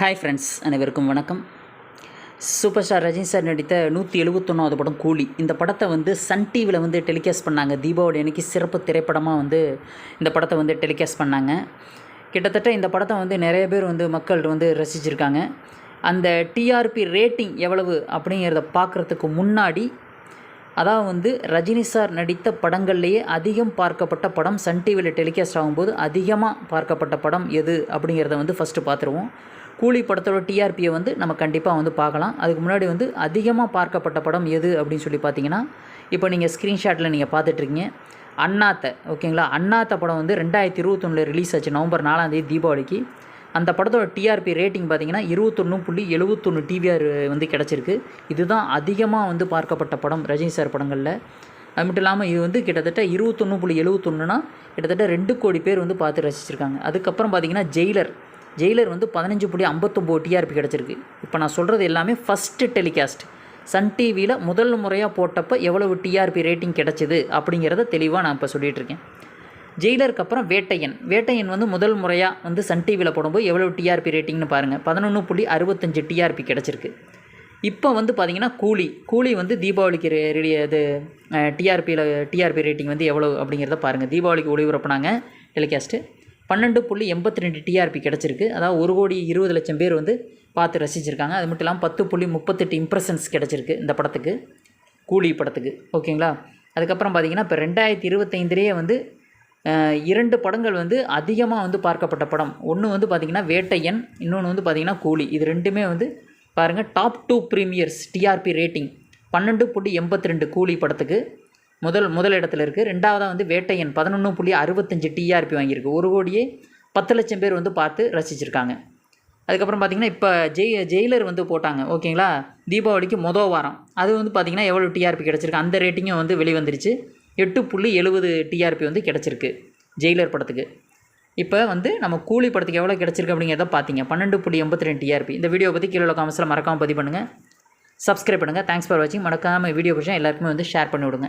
Hi friends அனைவருக்கும் வணக்கம். Super star Rajini sir நடித்த நூற்றி எழுபத்தொன்னாவது படம் கூலி. இந்த படத்தை வந்து சன் டிவியில் வந்து டெலிகாஸ்ட் பண்ணாங்க. தீபாவளி அன்னைக்கு சிறப்பு திரைப்படமாக வந்து இந்த படத்தை வந்து டெலிகாஸ்ட் பண்ணாங்க. கிட்டத்தட்ட இந்த படத்தை வந்து நிறைய பேர் வந்து மக்கள் வந்து ரசிச்சிருக்காங்க. அந்த டிஆர்பி ரேட்டிங் எவ்வளவு அப்படிங்கிறத பார்க்குறதுக்கு முன்னாடி அதாவது வந்து ரஜினி சார் நடித்த படங்கள்லேயே அதிகம் பார்க்கப்பட்ட படம் சன் டிவியில் டெலிகாஸ்ட் ஆகும்போது அதிகமாக பார்க்கப்பட்ட படம் எது அப்படிங்கிறத வந்து ஃபஸ்ட்டு பார்த்துருவோம். கூலி படத்தோட டிஆர்பியை வந்து நம்ம கண்டிப்பாக வந்து பார்க்கலாம். அதுக்கு முன்னாடி வந்து அதிகமாக பார்க்கப்பட்ட படம் எது அப்படின்னு சொல்லி பார்த்தீங்கன்னா இப்போ நீங்கள் ஸ்க்ரீன்ஷாட்டில் நீங்கள் பார்த்துட்ருக்கீங்க. அண்ணாத்த ஓகேங்களா? அண்ணாத்த படம் வந்து ரெண்டாயிரத்தி இருபத்தொன்னில் ரிலீஸ் ஆச்சு நவம்பர் நாலாந்தேதி தீபாவளிக்கு. அந்த படத்தோட டிஆர்பி ரேட்டிங் பார்த்தீங்கன்னா இருபத்தொன்று புள்ளி எழுபத்தொன்று டிவிஆர் வந்து கிடச்சிருக்கு. இதுதான் அதிகமாக வந்து பார்க்கப்பட்ட படம் ரஜினி சார் படங்களில். அது மட்டும் இல்லாமல் இது வந்து கிட்டத்தட்ட இருபத்தொன்று புள்ளி எழுபத்தொன்னுனா கிட்டத்தட்ட ரெண்டு கோடி பேர் வந்து பார்த்து ரசிச்சிருக்காங்க. அதுக்கப்புறம் பார்த்தீங்கன்னா ஜெயிலர் ஜெயிலர் வந்து பதினஞ்சு புள்ளி ஐம்பத்தொம்போது டிஆர்பி கிடச்சிருக்கு. இப்போ நான் சொல்கிறது எல்லாமே ஃபஸ்ட்டு டெலிகாஸ்ட் சன் டிவியில் முதல் முறையாக போட்டப்போ எவ்வளவு டிஆர்பி ரேட்டிங் கிடச்சிது அப்படிங்கிறத தெளிவாக நான் இப்போ சொல்லிகிட்டு இருக்கேன் ஜெயிலருக்கு அப்புறம் வேட்டையன். வேட்டையன் வந்து முதல் முறையாக வந்து சன் டிவியில் போடும்போது எவ்வளோ டிஆர்பி ரேட்டிங்னு பாருங்கள் பதினொன்று புள்ளி அறுபத்தஞ்சு டிஆர்பி கிடச்சிருக்கு. இப்போ வந்து பார்த்தீங்கன்னா கூலி. கூலி வந்து தீபாவளிக்கு ரெ- ரெடி டிஆர்பியில் டிஆர்பி ரேட்டிங் வந்து எவ்வளோ அப்படிங்கிறத பாருங்கள் தீபாவளிக்கு ஒளிபரப்புனாங்க டெலிகாஸ்ட்டு பன்னெண்டு புள்ளி எண்பத்தி ரெண்டு டிஆர்பி கிடச்சிருக்கு. அதாவது ஒரு கோடி இருபது லட்சம் பேர் வந்து பார்த்து ரசிச்சிருக்காங்க. அது மட்டும் இல்லாமல் பத்து புள்ளி முப்பத்தெட்டு இம்ப்ரெஷன்ஸ் கிடச்சிருக்கு இந்த படத்துக்கு. கூலி படத்துக்கு. ஓகேங்களா? அதுக்கப்புறம் பார்த்தீங்கன்னா இப்போ ரெண்டாயிரத்தி இருபத்தைந்திலேயே வந்து இரண்டு படங்கள் வந்து அதிகமாக வந்து பார்க்கப்பட்ட படம். ஒன்று வந்து பார்த்திங்கன்னா வேட்டையன் இன்னொன்று வந்து பார்த்திங்கன்னா கூலி. இது ரெண்டுமே வந்து பாருங்கள் top two premieres TRP rating பன்னெண்டு புள்ளி எண்பத்தி ரெண்டு கூலி படத்துக்கு. முதல் முதல் இடத்துல இருக்குது ரெண்டாவதாக வந்து வேட்டையன் பதினொன்று புள்ளி அறுபத்தஞ்சு டிஆர்பி வாங்கியிருக்கு. ஒரு கோடியே பத்து லட்சம் பேர் வந்து பார்த்து ரசிச்சிருக்காங்க. அதுக்கப்புறம் பார்த்தீங்கன்னா இப்போ ஜெய் ஜெயிலர் வந்து போட்டாங்க. ஓகேங்களா? தீபாவளிக்கு மொதல் வாரம். அது வந்து பார்த்திங்கன்னா எவ்வளோ டிஆர்பி கிடச்சிருக்கு? அந்த ரேட்டிங்கும் வந்து வெளிவந்துருச்சு. எட்டு புள்ளி எழுபது டிஆர்பி வந்து கிடச்சிருக்கு ஜெயிலர் படத்துக்கு. இப்போ வந்து நம்ம கூலி படத்துக்கு எவ்வளோ கிடச்சிருக்கு அப்படிங்கிறத பார்த்தீங்க பன்னெண்டு புள்ளி எண்பத்தி ரெண்டு டிஆர்பி. இந்த வீடியோ பற்றி கீழே காமெண்ட்ஸில் மறக்காமல் பதிவு பண்ணுங்கள் சப்ஸ்கிரைப் பண்ணுங்கள் தேங்க்ஸ் ஃபார் வாட்சிங் மறக்காமல் வீடியோ பிடிச்சா எல்லாருக்குமே வந்து ஷேர் பண்ணி விடுங்க